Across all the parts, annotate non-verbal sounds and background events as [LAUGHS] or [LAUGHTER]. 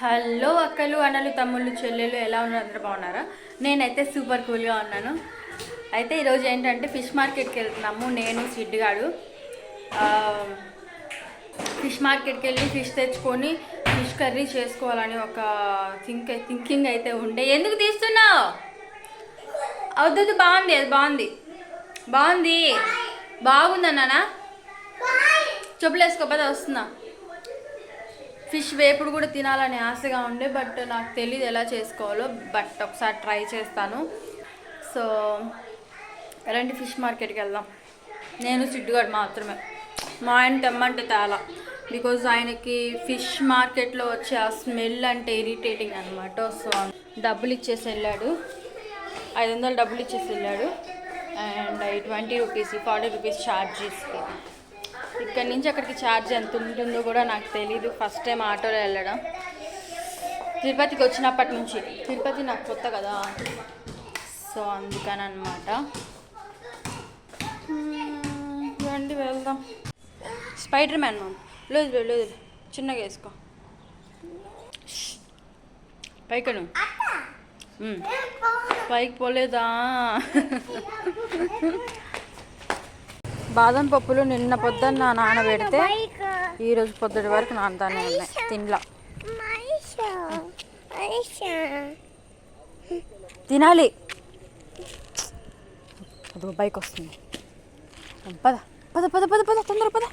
Hello అక్కలు అన్నలు తమ్ముళ్ళు చెల్లెలు ఎలా ఉన్నారు? అందరూ బాగున్నారా? నేనైతే సూపర్ కూల్గా ఉన్నాను. అయితే ఈరోజు ఏంటంటే ఫిష్ మార్కెట్కి వెళ్తున్నాము. నేను సిడ్డుగాడు ఫిష్ మార్కెట్కి వెళ్ళి ఫిష్ తెచ్చుకొని ఫిష్ కర్రీ చేసుకోవాలని ఒక థింక్ థింకింగ్ అయితే ఉండే. ఎందుకు తీస్తున్నావు? అవుతుంది బాగుంది అది బాగుంది. బాగుంది. బాగుందన్నానా చెప్పులు వేసుకోపోతే వస్తున్నా. ఫిష్ వేపుడు కూడా తినాలని ఆశగా ఉండే బట్ నాకు తెలియదు ఎలా చేసుకోవాలో బట్ ఒకసారి ట్రై చేస్తాను. సో రండి ఫిష్ మార్కెట్కి వెళ్దాం. నేను సిడ్డుగాడు మాత్రమే. మా ఆయన తెమ్మంటే తేలా. బికాజ్ ఆయనకి ఫిష్ మార్కెట్లో వచ్చే ఆ స్మెల్ అంటే ఇరిటేటింగ్ అనమాట సో డబ్బులు ఇచ్చేసి వెళ్ళాడు. ఐదు వందలు డబ్బులు ఇచ్చేసి వెళ్ళాడు. And twenty rupees forty rupees ఛార్జెస్కి ఇక్కడ నుంచి అక్కడికి ఛార్జ్ ఎంత ఉంటుందో కూడా నాకు తెలీదు. ఫస్ట్ టైం ఆటోలో వెళ్ళడం. తిరుపతికి వచ్చినప్పటి నుంచి. తిరుపతి నాకు కొత్త కదా. సో అందుకని అనమాట రండి వెళ్దాం. స్పైడర్ మ్యాన్ మామ్ లేదు లేదు చిన్నగా వేసుకో. మ్మ్. పైకి పోలేదా? [LAUGHS] బాదం పప్పులు నిన్న పొద్దున్న నానబెడితే ఈరోజు పొద్దుటి వరకు నానతానే ఉన్నాయి. తినలా. తినాలి. అదో బైక్ వస్తుంది. పద పద పద పద పద తొందర పద.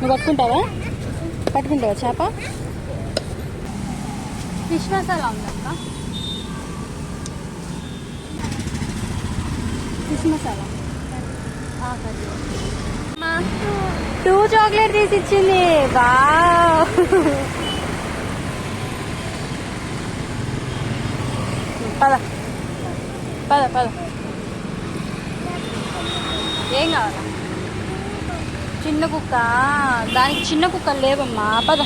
నువ్వు పట్టుకుంటావా? పట్టుకుంటావా చేప? ఫిష్ మసాలా ఉందక్క ఫిష్ మసాలా. టూ చాక్లెట్ తీసి ఇచ్చింది బా పద. పద పద. ఏం కావాలా? చిన్న కుక్క. దానికి చిన్న కుక్కలు లేవమ్మా. పద.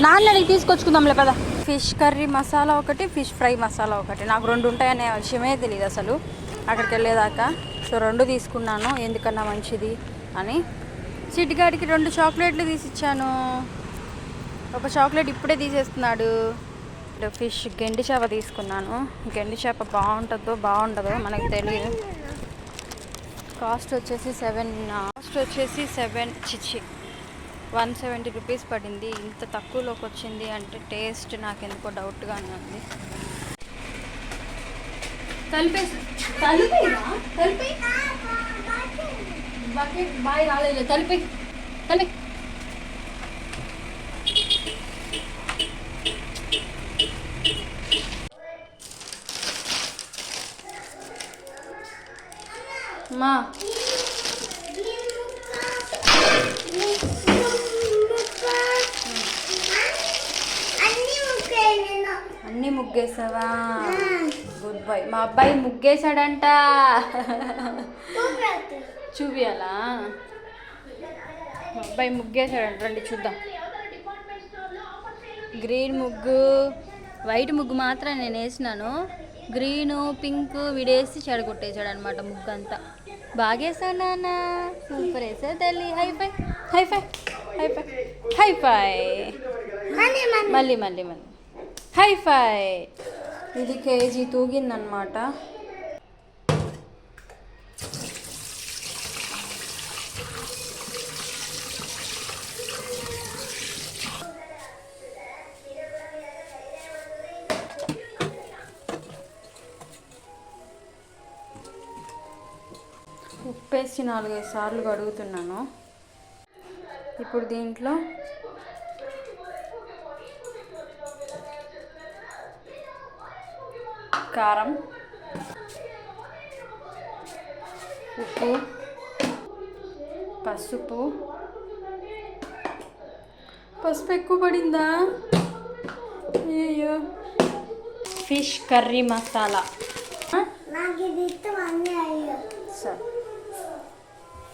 నాన్నడికి తీసుకొచ్చుకుందాంలే పద. ఫిష్ కర్రీ మసాలా ఒకటి ఫిష్ ఫ్రై మసాలా ఒకటి. నాకు రెండు ఉంటాయనే విషయమే తెలియదు అసలు. అక్కడికి వెళ్ళేదాకా. సో రెండు తీసుకున్నాను. ఎందుకన్నా మంచిది అని. సిడ్గాడికి రెండు చాక్లెట్లు తీసిచ్చాను. ఒక చాక్లెట్ ఇప్పుడే తీసేస్తున్నాడు. ఫిష్ గెండి చేప తీసుకున్నాను. గెండి చేప బాగుంటుందో బాగుంటుందో మనకు తెలియదు కాస్ట్ వచ్చేసి సెవెన్ కాస్ట్ వచ్చేసి సెవెన్ చిచి వన్ సెవెంటీ రూపీస్ పడింది. ఇంత తక్కువలోకి వచ్చింది అంటే టేస్ట్ నాకు ఎందుకో డౌట్గానే ఉంది కలిపేసి కలిపేనా కలిపి బాయ్ రాలేదు. కలిపి కలిపి మా. అన్నీ ముగ్గేసావా? గుడ్ బాయ్ మా అబ్బాయి ముగ్గేశాడంట. చూపియాలా? మా అబ్బాయి ముగ్గేశాడంట. రండి చూద్దాం. గ్రీన్ ముగ్గు. వైట్ ముగ్గు మాత్రం నేను వేసినాను. గ్రీను పింక్ విడేసి చెడగొట్టేశాడు అనమాట ముగ్గు అంతా ಭಾಗ್ಯಸನನ ಸಂಪ್ರೇಸದಲ್ಲಿ ಹೈಫೈ ಹೈಫೈ ಹೈಫೈ ಹೈಫೈ ಮಲ್ಲಿ ಮಲ್ಲಿ. ಮಲ್ಲಿ ಹೈಫೈ ಇದು ಕೆ ಜಿ ತೂಗಿನ ನನ್ನ ಮಾಟ. వేసి నాలుగైదు సార్లు కడుగుతున్నాను. ఇప్పుడు దీంట్లో కారం ఉప్పు పసుపు. పసుపు ఎక్కువ పడిందా? అయ్యో fish curry masala.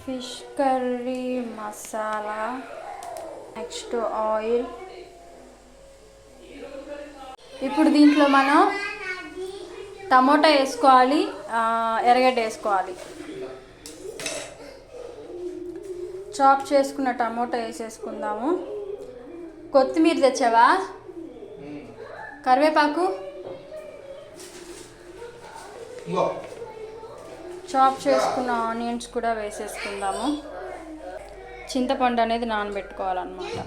Fish curry masala next oil. ఇప్పుడు దీంట్లో మనం టమోటా వేసుకోవాలి ఎర్రగడ్డ వేసుకోవాలి. చాప్ చేసుకున్న టమోటా వేసేసుకుందాము. కొత్తిమీర తెచ్చావా? కరివేపాకు? చాప్ చేసుకున్న ఆనియన్స్ కూడా వేసేసుకుందాము. చింతపండు అనేది నానబెట్టుకోవాలన్నమాట.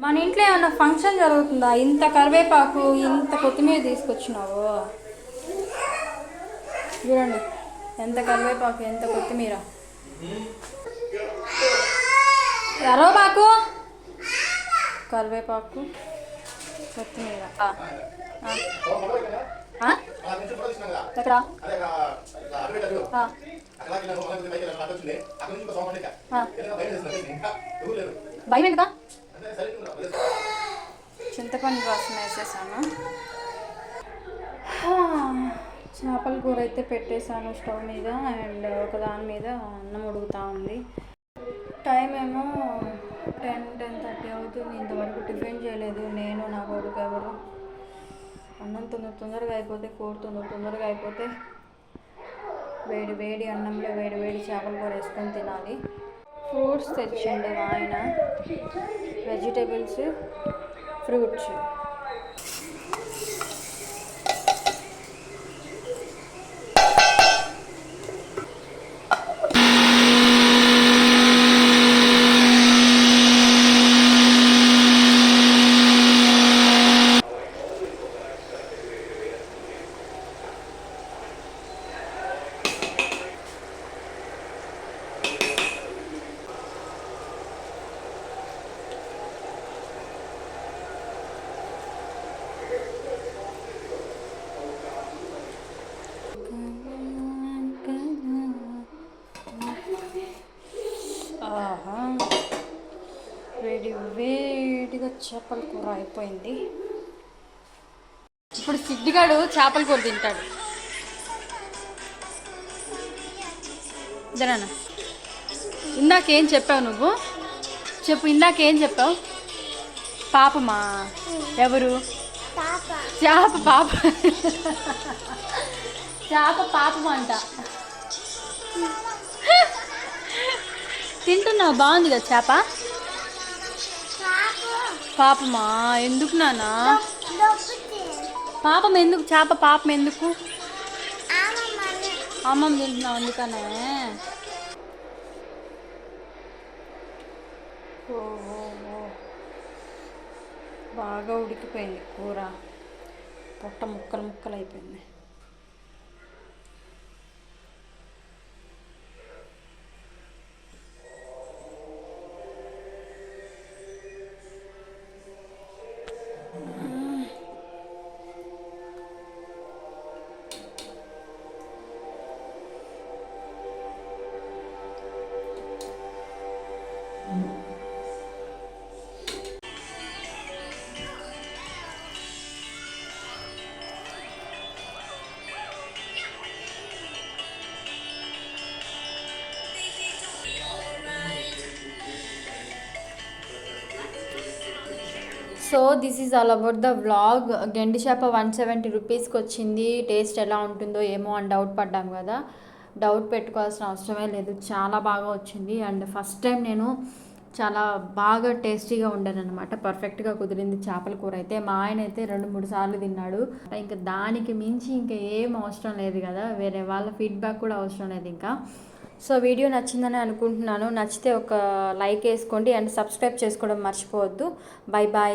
మన ఇంట్లో ఏమైనా ఫంక్షన్ జరుగుతుందా? ఇంత కరివేపాకు ఇంత కొత్తిమీర తీసుకొచ్చినావు. చూడండి ఎంత కరివేపాకు ఎంత కొత్తిమీర. కరివేపాకు కరివేపాకు కొత్తిమీర ఆ, ఆ, ఆ? అలా నుంచి ఫోటో తీసినాం కదా ఎక్కడ? భయం. చింతపండు రసం వేసేసాను. చేపల కూర అయితే పెట్టేశాను స్టవ్ మీద అండ్ ఒక దాని మీద అన్నం ఉడుకుతా ఉంది. టైం ఏమో టెన్ టెన్ థర్టీ అవుతుంది. ఇంతవరకు టిఫిన్ చేయలేదు. నేను నా కొడుకు ఎవరు? అన్నం తొందర తొందరగా అయిపోతే కూర తొందర తొందరగా అయిపోతే వేడి వేడి అన్నంలో వేడి వేడి చేపల కూర వేసుకొని తినాలి. ఫ్రూట్స్ తెచ్చిండు మా ఆయన. Vegetables fruits. ఆహా. వేడి వేడిగా చేపల కూర అయిపోయింది. ఇప్పుడు సిద్ధిగాడు చేపల కూర తింటాడు. జనా ఇందాకేం చెప్పావు నువ్వు? చెప్పు ఇందాకేం చెప్పావు? పాపమా? ఎవరు? చేప పాప. చేప పాపం అంట తింటున్నావు బాగుంది కదా చేప? పాప పాపమా? ఎందుకు నానా పాపం ఎందుకు? చేప పాపం ఎందుకు? అమ్మమ్మ తింటున్నావు అందుకనే. బాగా ఉడికిపోయింది కూర. పొట్ట ముక్కలు ముక్కలు అయిపోయింది so this is all about the vlog గెండి చేప వన్ సెవెంటీ రూపీస్కి వచ్చింది టేస్ట్ ఎలా ఉంటుందో ఏమో అని డౌట్ పడ్డాం కదా. డౌట్ పెట్టుకోవాల్సిన అవసరమే లేదు. చాలా బాగా వచ్చింది. అండ్ ఫస్ట్ టైం నేను చాలా బాగా టేస్టీగా ఉండాను అనమాట పర్ఫెక్ట్గా కుదిరింది చేపల కూర అయితే. మా ఆయన అయితే రెండు మూడు సార్లు తిన్నాడు. ఇంకా దానికి మించి ఇంకా ఏం అవసరం లేదు కదా. వేరే వాళ్ళ ఫీడ్బ్యాక్ కూడా అవసరం లేదు ఇంకా. సో వీడియో నచ్చిందని అనుకుంటున్నాను. నచ్చితే ఒక లైక్ వేసుకోండి. అండ్ సబ్స్క్రైబ్ చేసుకోవడం మర్చిపోవద్దు. Bye bye